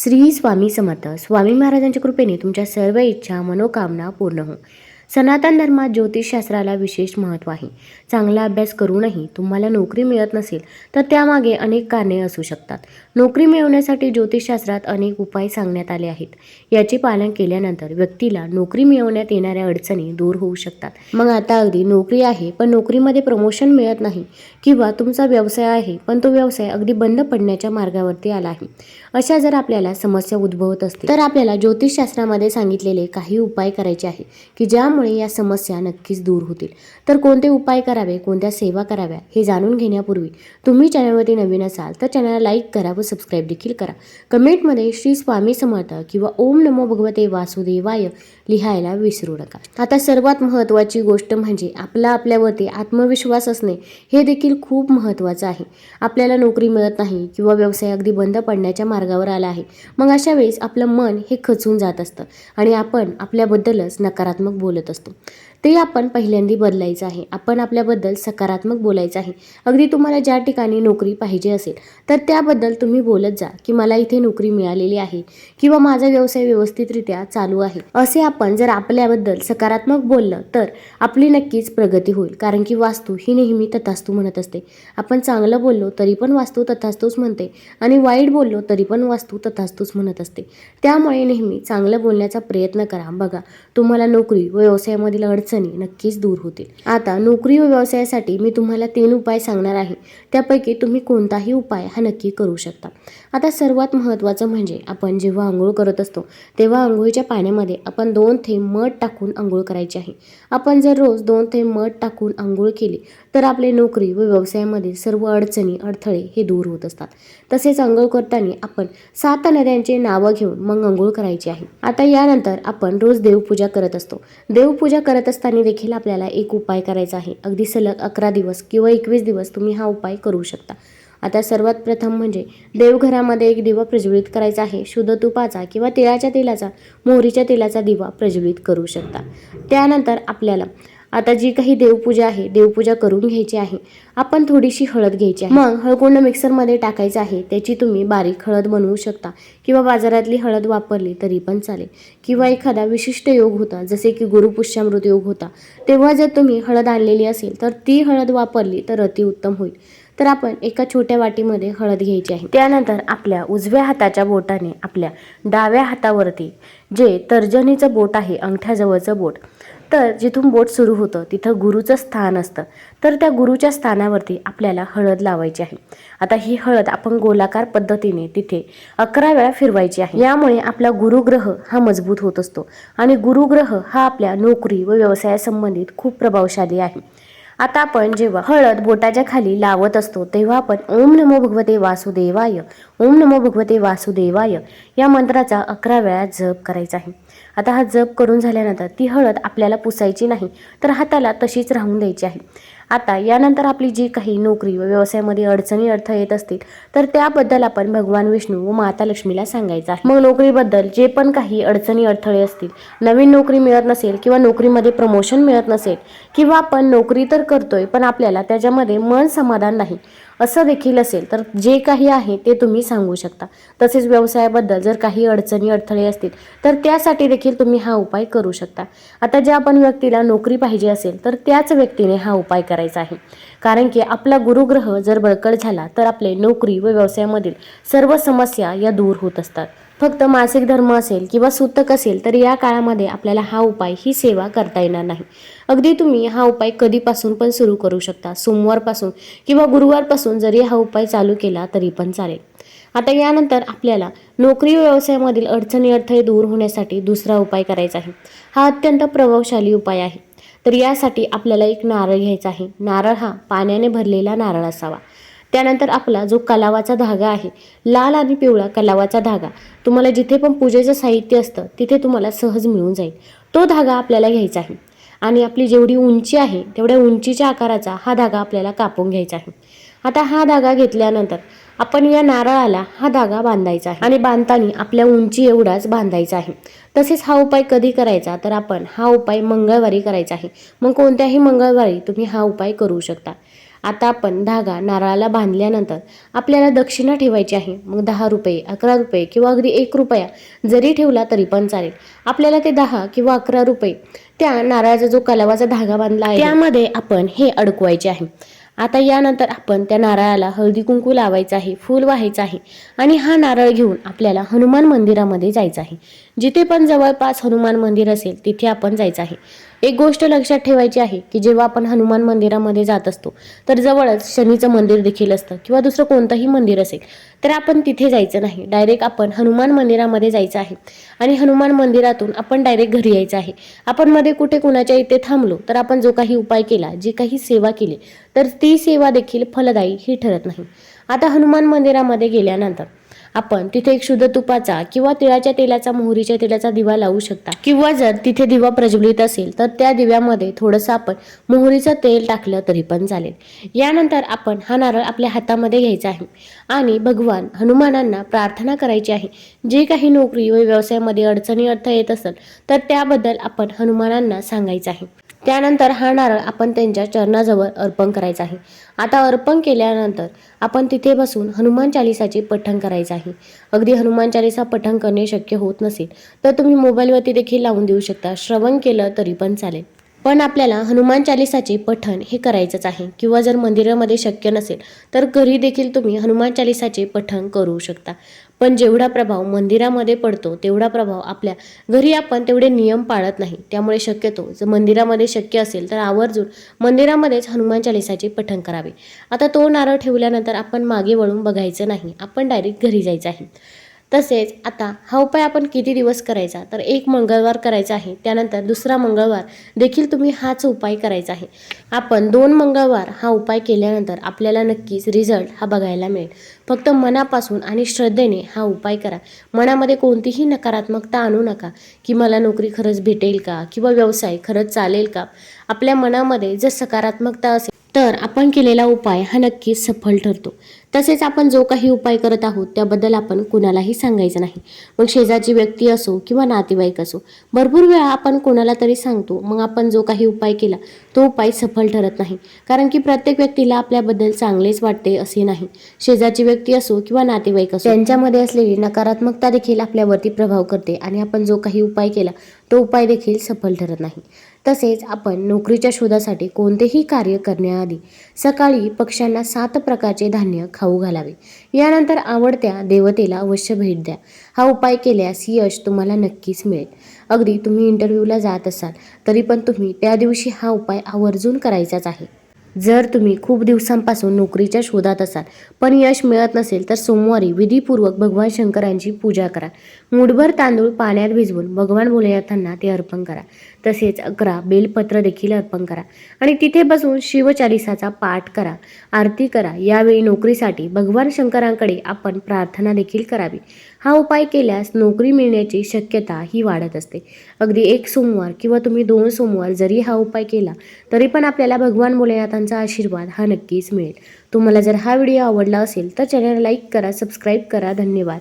श्री स्वामी समर्थ. स्वामी महाराजांच्या कृपेने तुमच्या सर्व इच्छा मनोकामना पूर्ण हो. सनातन धर्मात ज्योतिषशास्त्राला विशेष महत्त्व आहे. चांगला अभ्यास करूनही तुम्हाला नोकरी मिळत नसेल तर त्यामागे अनेक कारणे असू शकतात. नोकरी मिळवण्यासाठी ज्योतिषशास्त्रात अनेक उपाय सांगण्यात आले आहेत. याचे पालन केल्यानंतर व्यक्तीला नोकरी मिळवण्यात येणाऱ्या अडचणी दूर होऊ शकतात. मग आता अगदी नोकरी आहे पण नोकरीमध्ये प्रमोशन मिळत नाही किंवा तुमचा व्यवसाय आहे पण तो व्यवसाय अगदी बंद पडण्याच्या मार्गावरती आला आहे. अशा जर आपल्याला समस्या उद्भवत असतील तर आपल्याला ज्योतिषशास्त्रामध्ये सांगितलेले काही उपाय करायचे आहे की ज्यामुळे या समस्या नक्कीच दूर होतील. तर कोणते उपाय करावे कोणत्या सेवा कराव्या हे जाणून घेण्यापूर्वी तुम्ही चॅनलवरती नवीन असाल तर चॅनलला लाईक करा व सबस्क्राईब देखील करा. कमेंटमध्ये श्री स्वामी समर्थ किंवा ओम नमो भगवते वासुदेवाय लिहायला विसरू नका. आता सर्वात महत्त्वाची गोष्ट म्हणजे आपला आपल्यावरती आत्मविश्वास असणे हे देखील खूप महत्त्वाचं आहे. आपल्याला नोकरी मिळत नाही किंवा व्यवसाय अगदी बंद पडण्याच्या मार्गावर आला आहे. मग अशा वेळेस आपलं मन हे खचून जात असतं आणि आपण आपल्याबद्दलच नकारात्मक बोलत असतो. ते आपण पहिल्यांदा बदलायचं आहे. आपण आपल्याबद्दल सकारात्मक बोलायचं आहे. अगदी तुम्हाला ज्या ठिकाणी नोकरी पाहिजे असेल तर त्याबद्दल तुम्ही बोलत जा की मला इथे नोकरी मिळालेली आहे किंवा माझा व्यवसाय व्यवस्थितरित्या चालू आहे. असे आपण जर आपल्याबद्दल सकारात्मक बोललं तर आपली नक्कीच प्रगती होईल. कारण की वास्तू ही नेहमी तथास्तू म्हणत असते. आपण चांगलं बोललो तरी पण वास्तू तथास्तूच म्हणते. आणि वाईट बोललो तरी पण वास्तू तथास्तूच म्हणत असते. त्यामुळे नेहमी चांगलं बोलण्याचा प्रयत्न करा. बघा तुम्हाला नोकरी व व्यवसायामधील अडचण अडचणी नक्कीच दूर होतील. आता नोकरी व व्यवसायासाठी मी तुम्हाला तीन उपाय सांगणार आहे. त्यापैकी तुम्ही कोणताही उपाय हा नक्की करू शकता. आता सर्वात महत्त्वाचं म्हणजे आपण जेव्हा आंघोळ करत असतो तेव्हा आंघोळीच्या पाण्यामध्ये आपण दोन थेंब मध टाकून आंघोळ करायची आहे. आपण जर रोज दोन थेंब मध टाकून आंघोळ केली तर आपले नोकरी व व्यवसायामध्ये सर्व अडचणी अडथळे हे दूर होत असतात. तसेच आंघोळ करताना आपण सात नद्यांचे नावं घेऊन मग आंघोळ करायची आहे. आता यानंतर आपण रोज देवपूजा करत असतो. देवपूजा करत असतो असताना देखील आपल्याला एक उपाय करायचा आहे. अगदी सलग अकरा दिवस किंवा एकवीस दिवस तुम्ही हा उपाय करू शकता. आता सर्वात प्रथम म्हणजे देवघरामध्ये एक दिवा प्रज्वलित करायचा आहे. शुद्ध तुपाचा किंवा तिळाच्या तेलाचा मोहरीच्या तेलाचा दिवा प्रज्वलित करू शकता. त्यानंतर आपल्याला आता जी काही देवपूजा आहे देवपूजा करून घ्यायची आहे आपण थोडीशी हळद घ्यायची आहे. मग हळकुंड मिक्सरमध्ये टाकायचं आहे त्याची तुम्ही बारीक हळद बनवू शकता. किंवा बाजारातली हळद वापरली तरी पण चालेल. किंवा एखादा विशिष्ट योग होता जसे की गुरुपुष्यामृत योग होता तेव्हा जर तुम्ही हळद आणलेली असेल तर ती हळद वापरली तर अतिउत्तम होईल. तर आपण एका छोट्या वाटीमध्ये हळद घ्यायची आहे. त्यानंतर आपल्या उजव्या हाताच्या बोटाने आपल्या डाव्या हातावरती जे तर्जनीचं बोट आहे अंगठ्याजवळचं बोट तर जिथून बोट सुरू होतं तिथं गुरुचं स्थान असतं. तर त्या गुरुच्या स्थानावरती आपल्याला हळद लावायची आहे. आता ही हळद आपण गोलाकार पद्धतीने तिथे अकरा वेळा फिरवायची आहे. यामुळे आपला गुरुग्रह हा मजबूत होत असतो. आणि गुरुग्रह हा आपल्या नोकरी व व्यवसायासंबंधित खूप प्रभावशाली आहे. आता आपण जेव्हा हळद बोटाच्या खाली लावत असतो तेव्हा आपण ओम नमो भगवते वासुदेवाय ओम नमो भगवते वासुदेवाय या मंत्राचा अकरा वेळा जप करायचा आहे. आता हा जप करून झाल्यानंतर ती हळद आपल्याला पुसायची नाही तर हाताला तशीच राहून द्यायची आहे. आता यानंतर आपली जी काही नोकरी व व्यवसायामध्ये अडचणी अडथळे येत असतील तर त्याबद्दल आपण भगवान विष्णू व माता लक्ष्मीला सांगायचं आहे. मग नोकरीबद्दल जे पण काही अडचणी अडथळे असतील नवीन नोकरी मिळत नसेल किंवा नोकरीमध्ये प्रमोशन मिळत नसेल किंवा आपण नोकरी तर करतोय पण आपल्याला त्याच्यामध्ये मन समाधान नाही असं देखील असेल तर जे काही आहे ते तुम्ही सांगू शकता. तसेच व्यवसायाबद्दल जर काही अडचणी अडथळे असतील तर त्यासाठी देखील तुम्ही हा उपाय करू शकता. आता ज्या आपण व्यक्तीला नोकरी पाहिजे असेल तर त्याच व्यक्तीने हा उपाय करायचा आहे. कारण की आपला गुरुग्रह जर बळकट झाला तर आपले नोकरी व व्यवसायामधील सर्व समस्या या दूर होत असतात. फक्त मासिक धर्म असेल किंवा सूतक असेल तर या काळामध्ये आपल्याला हा उपाय ही सेवा करता येणार नाही. अगदी तुम्ही हा उपाय कधीपासून पण सुरू करू शकता. सोमवारपासून किंवा गुरुवारपासून जरी हा उपाय चालू केला तरी पण चालेल. आता यानंतर आपल्याला नोकरी व व्यवसायामधील अडचणी अडथळे दूर होण्यासाठी दुसरा उपाय करायचा आहे. हा अत्यंत प्रभावशाली उपाय आहे. तर यासाठी आपल्याला एक नारळ घ्यायचा आहे. नारळ हा पाण्याने भरलेला नारळ असावा. त्यानंतर आपला जो कलावाचा धागा आहे लाल आणि पिवळा कलावाचा धागा तुम्हाला जिथे पण पूजेचं साहित्य असतं तिथे तुम्हाला सहज मिळून जाईल. तो धागा आपल्याला घ्यायचा आहे. आणि आपली जेवढी उंची आहे तेवढ्या उंचीच्या आकाराचा हा धागा आपल्याला कापून घ्यायचा आहे. आता हा धागा घेतल्यानंतर आपण या नारळाला हा धागा बांधायचा आहे. आणि बांधताना आपल्या उंची एवढाच बांधायचा आहे. तसेच हा उपाय कधी करायचा तर आपण हा उपाय मंगळवारी करायचा आहे. मग कोणत्याही मंगळवारी तुम्ही हा उपाय करू शकता. आता आपण धागा नारळाला बांधल्यानंतर आपल्याला दक्षिणा ठेवायची आहे. मग दहा रुपये अकरा रुपये किंवा अगदी एक रुपया जरी ठेवला तरी पण चालेल. आपल्याला ते दहा किंवा अकरा रुपये त्या नारळाचा जो कलावाचा धागा बांधला आहे त्यामध्ये आपण हे अडकवायचे आहे. आता यानंतर आपण त्या नारळाला हळदी कुंकू लावायचं आहे फूल व्हायचं आहे आणि हा नारळ घेऊन आपल्याला हनुमान मंदिरामध्ये जायचं आहे. जिथे पण जवळपास हनुमान मंदिर असेल तिथे आपण जायचं आहे. एक गोष्ट लक्षात ठेवायची आहे की जेव्हा आपण हनुमान मंदिरामध्ये जात असतो तर जवळच शनीचं मंदिर देखील असतं किंवा दुसरं कोणतंही मंदिर असेल तर आपण तिथे जायचं नाही. डायरेक्ट आपण हनुमान मंदिरामध्ये जायचं आहे. आणि हनुमान मंदिरातून आपण डायरेक्ट घरी यायचं आहे. आपण मध्ये कुठे कुणाच्या इथे थांबलो तर आपण जो काही उपाय केला जी काही सेवा केली तर ती सेवा देखील फलदायी ही ठरत नाही. आता हनुमान मंदिरामध्ये गेल्यानंतर आपण तिथे एक शुद्ध तुपाचा किंवा तिळाच्या तेलाचा मोहरीच्या तेलाचा दिवा लावू शकता. किंवा जर तिथे दिवा प्रज्वलित असेल तर त्या दिव्यामध्ये थोडंसं आपण मोहरीचं तेल टाकलं तरी पण चालेल. यानंतर आपण हा नारळ आपल्या हातामध्ये घ्यायचा आहे आणि भगवान हनुमानांना प्रार्थना करायची आहे. जे काही नोकरी व व्यवसायामध्ये अडचणी अर्थ येत असेल तर त्याबद्दल आपण हनुमानांना सांगायचं आहे. त्यानंतर हा नारळ आपण त्यांच्या चरणाजवळ अर्पण करायचा आहे. आता अर्पण केल्यानंतर आपण तिथे बसून हनुमान चालिसाचे पठण करायचं आहे. अगदी हनुमान चालिसा पठण करणे शक्य होत नसेल तर तुम्ही मोबाईलवरती देखील लावून देऊ शकता. श्रवण केलं तरी पण चालेल. पण आपल्याला हनुमान चालिसाचे पठण हे करायचंच आहे. किंवा जर मंदिरामध्ये शक्य नसेल तर घरी देखील तुम्ही हनुमान चालिसाचे पठण करू शकता. पण जेवढा प्रभाव मंदिरामध्ये पडतो तेवढा प्रभाव आपल्या घरी आपण तेवढे नियम पाळत नाही. त्यामुळे शक्यतो जर मंदिरामध्ये शक्य असेल तर आवर्जून मंदिरामध्येच हनुमान चालिसाचे पठण करावे. आता तो नारळ ठेवल्यानंतर आपण मागे वळून बघायचं नाही. आपण डायरेक्ट घरी जायचं आहे. तसेच आता हा उपाय आपण किती दिवस करायचा? तर एक मंगळवार करायचा आहे त्यानंतर दुसरा मंगळवार देखील तुम्ही हाच उपाय करायचा आहे. आपण दोन मंगळवार हा उपाय केल्यानंतर आपल्याला नक्कीच रिझल्ट हा बघायला मिळेल. फक्त मनापासून आणि श्रद्धेने हा उपाय करा. मनामध्ये कोणतीही नकारात्मकता आणू नका की मला नोकरी खरंच भेटेल का? किंवा व्यवसाय खरंच चालेल का? आपल्या मनामध्ये जर सकारात्मकता असेल तर आपण केलेला उपाय हा नक्कीच सफल ठरतो. तसेच आपण जो काही उपाय करत आहोत त्याबद्दल आपण कुणालाही सांगायचं नाही. मग शेजारची व्यक्ती असो किंवा नातेवाईक असो भरपूर वेळा आपण कोणाला तरी सांगतो मग आपण जो काही उपाय केला तो उपाय सफल ठरत नाही. कारण की प्रत्येक व्यक्तीला आपल्याबद्दल चांगलेच वाटते असे नाही. शेजारची व्यक्ती असो किंवा नातेवाईक असो त्यांच्यामध्ये असलेली नकारात्मकता देखील आपल्यावरती प्रभाव करते आणि आपण जो काही उपाय केला तो उपाय देखील सफल ठरत नाही. तसेच आपण नोकरीच्या शोधासाठी कोणतेही कार्य करण्याआधी सकाळी पक्ष्यांना सात प्रकारचे धान्य खाऊ घालावे. यानंतर आवडत्या देवतेला अवश्य भेट द्या. हा उपाय केल्यास यश तुम्हाला नक्कीच मिळेल. अगदी तुम्ही इंटरव्ह्यूला जात असाल तरी पण तुम्ही त्या दिवशी हा उपाय आवर्जून करायचाच आहे. जर तुम्ही खूप दिवसांपासून नोकरीच्या शोधात असाल पण यश मिळत नसेल तर सोमवारी विधीपूर्वक भगवान शंकरांची पूजा करा. मुठभर तांदूळ पाण्यात भिजवून भगवान भोलेनाथांना ते अर्पण करा. तसेच अकरा बेलपत्र देखील अर्पण करा. आणि तिथे बसून शिवचालिसाचा पाठ करा आरती करा. यावेळी नोकरीसाठी भगवान शंकरांकडे आपण प्रार्थना देखील करावी. हा उपाय केल्यास नोकरी मिळण्याची शक्यता ही वाढत असते. अगदी एक सोमवार किंवा तुम्ही दोन सोमवार जरी हा उपाय केला तरी पण आपल्याला भगवान भोलेनाथांचा आशीर्वाद हा नक्कीच मिळेल. तुम्हाला जर हा व्हिडिओ आवडला असेल तर चॅनल लाईक करा सबस्क्राईब करा. धन्यवाद.